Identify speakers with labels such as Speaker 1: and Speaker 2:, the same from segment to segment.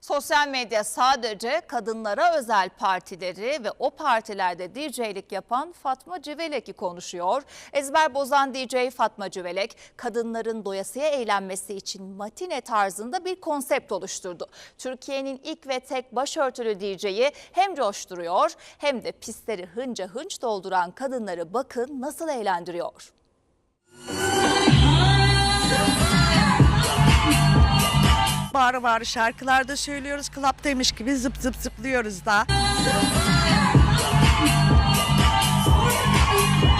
Speaker 1: Sosyal medya sadece kadınlara özel partileri ve o partilerde DJ'lik yapan Fatma Civelek'i konuşuyor. Ezber bozan DJ Fatma Civelek, kadınların doyasıya eğlenmesi için matine tarzında bir konsept oluşturdu. Türkiye'nin ilk ve tek başörtülü DJ'yi hem coşturuyor hem de pistleri hınca hınç dolduran kadınları bakın nasıl eğlendiriyor.
Speaker 2: Bağıra bağıra şarkılarda söylüyoruz. Klaptaymış gibi zıp zıp zıplıyoruz da.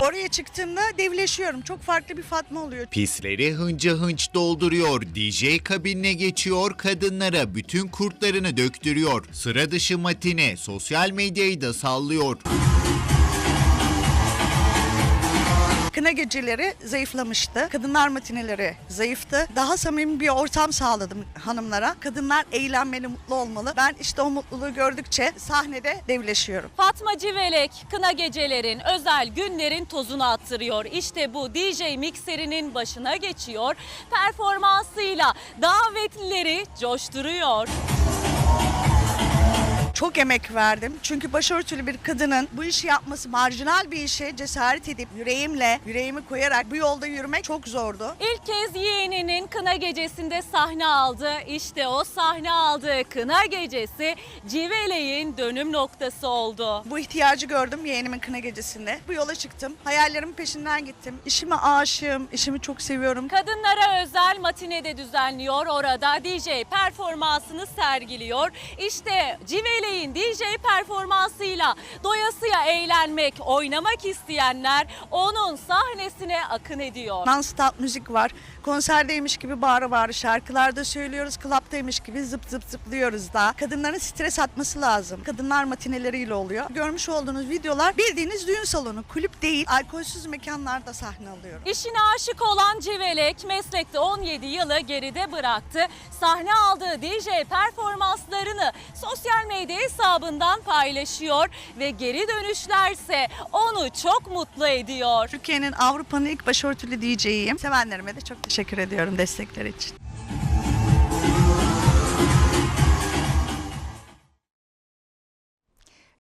Speaker 2: Oraya çıktığımda devleşiyorum. Çok farklı bir Fatma oluyor.
Speaker 3: Pisleri hınca hınç dolduruyor, DJ kabinine geçiyor, kadınlara bütün kurtlarını döktürüyor. Sıra dışı matine, sosyal medyayı da sallıyor.
Speaker 2: Kına geceleri zayıflamıştı. Kadınlar matineleri zayıftı. Daha samimi bir ortam sağladım hanımlara. Kadınlar eğlenmeli, mutlu olmalı. Ben işte o mutluluğu gördükçe sahnede devleşiyorum.
Speaker 4: Fatma Civelek kına gecelerin, özel günlerin tozunu attırıyor. İşte bu DJ mikserinin başına geçiyor. Performansıyla davetlileri coşturuyor.
Speaker 2: Çok emek verdim. Çünkü başörtülü bir kadının bu işi yapması marjinal bir işe cesaret edip yüreğimle, yüreğimi koyarak bu yolda yürümek çok zordu.
Speaker 4: İlk kez yeğeninin kına gecesinde sahne aldı. İşte o sahne aldığı kına gecesi Civelek'in dönüm noktası oldu.
Speaker 2: Bu ihtiyacı gördüm yeğenimin kına gecesinde. Bu yola çıktım. Hayallerimin peşinden gittim. İşime aşığım, işimi çok seviyorum.
Speaker 4: Kadınlara özel matinede düzenliyor. Orada DJ performansını sergiliyor. İşte Civelek'in DJ performansıyla doyasıya eğlenmek, oynamak isteyenler onun sahnesine akın ediyor.
Speaker 2: Non-stop müzik var. Konserdeymiş gibi bağıra bağıra şarkılarda söylüyoruz. Klaptaymış gibi zıp zıp zıplıyoruz da. Kadınların stres atması lazım. Kadınlar matineleriyle oluyor. Görmüş olduğunuz videolar bildiğiniz düğün salonu. Kulüp değil, alkolsüz mekanlarda sahne alıyorum.
Speaker 4: İşine aşık olan Civelek meslekte 17 yılı geride bıraktı. Sahne aldığı DJ performanslarını sosyal medya hesabından paylaşıyor ve geri dönüşlerse onu çok mutlu ediyor.
Speaker 2: Türkiye'nin Avrupa'nın ilk başörtülü DJ'yim. Sevenlerime de çok teşekkür ediyorum destekleri için.